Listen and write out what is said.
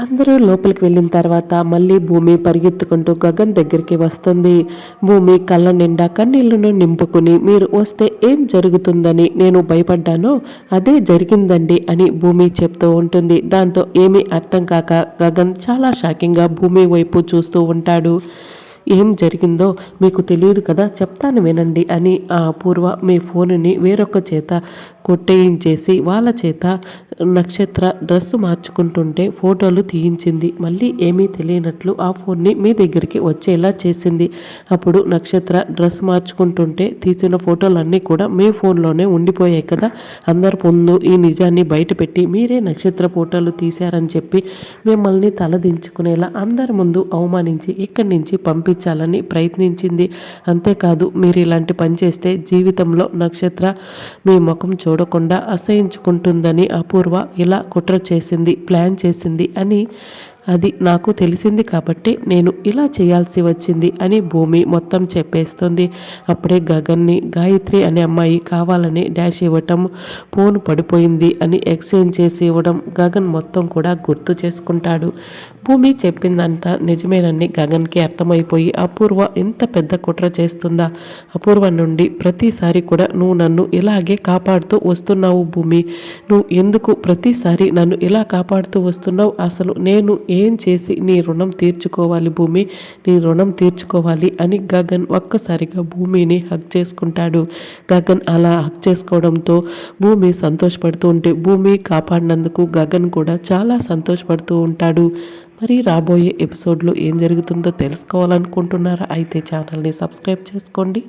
అందరూ లోపలికి వెళ్ళిన తర్వాత మళ్ళీ భూమి పరిగెత్తుకుంటూ గగన్ దగ్గరికి వస్తుంది. భూమి కళ్ళ నిండా కన్నీళ్ళను నింపుకుని మీరు వస్తే ఏం జరుగుతుందని నేను భయపడ్డానో అదే జరిగిందండి అని భూమి చెప్తూ ఉంటుంది. దాంతో ఏమీ అర్థం కాక గగన్ చాలా షాకింగ్గా భూమి వైపు చూస్తూ ఉంటాడు. ఏం జరిగిందో మీకు తెలియదు కదా? చెప్తాను వినండి అని ఆ అపూర్వ మీ ఫోన్ని వేరొక చేత కొట్టేయించేసి వాళ్ళ చేత నక్షత్ర డ్రెస్సు మార్చుకుంటుంటే ఫోటోలు తీయించింది. మళ్ళీ ఏమీ తెలియనట్లు ఆ ఫోన్ని మీ దగ్గరికి వచ్చేలా చేసింది. అప్పుడు నక్షత్ర డ్రెస్ మార్చుకుంటుంటే తీసిన ఫోటోలన్నీ కూడా మీ ఫోన్లోనే ఉండిపోయాయి కదా? అందరి ముందు ఈ నిజాన్ని బయటపెట్టి మీరే నక్షత్ర ఫోటోలు తీశారని చెప్పి మిమ్మల్ని తలదించుకునేలా అందరి ముందు అవమానించి ఇక్కడి నుంచి పంపి పంపించాలని ప్రయత్నించింది. అంతేకాదు మీరు ఇలాంటి పని చేస్తే జీవితంలో నక్షత్ర మీ ముఖం చూడకుండా అసహించుకుంటుందని అపూర్వ ఇలా కుట్ర చేసింది ప్లాన్ చేసింది అని అది నాకు తెలిసింది కాబట్టి నేను ఇలా చేయాల్సి వచ్చింది అని భూమి మొత్తం చెప్పేస్తుంది. అప్పుడే గగన్ని గాయత్రి అనే అమ్మాయి కావాలని డాష్ ఇవ్వటం ఫోన్ పడిపోయింది అని ఎక్స్చేంజ్ చేసి ఇవ్వడం గగన్ మొత్తం కూడా గుర్తు చేసుకుంటాడు. భూమి చెప్పిందంతా నిజమేనని గగన్కి అర్థమైపోయి అపూర్వ ఇంత పెద్ద కుట్ర చేస్తుందా? అపూర్వ నుండి ప్రతిసారి కూడా నువ్వు నన్ను ఇలాగే కాపాడుతూ వస్తున్నావు భూమి. నువ్వు ఎందుకు ప్రతిసారి నన్ను ఇలా కాపాడుతూ వస్తున్నావు? అసలు నేను ఏం చేసి నీ రుణం తీర్చుకోవాలి భూమి నీ రుణం తీర్చుకోవాలి అని గగన్ ఒక్కసారిగా భూమిని హక్ చేసుకుంటాడు. గగన్ అలా హక్ చేసుకోవడంతో భూమి సంతోషపడుతూ ఉంటే భూమి కాపాడినందుకు గగన్ కూడా చాలా సంతోషపడుతూ ఉంటాడు. మరి రాబోయే ఎపిసోడ్లో ఏం జరుగుతుందో తెలుసుకోవాలనుకుంటున్నారా? అయితే ఛానల్ని సబ్స్క్రైబ్ చేసుకోండి.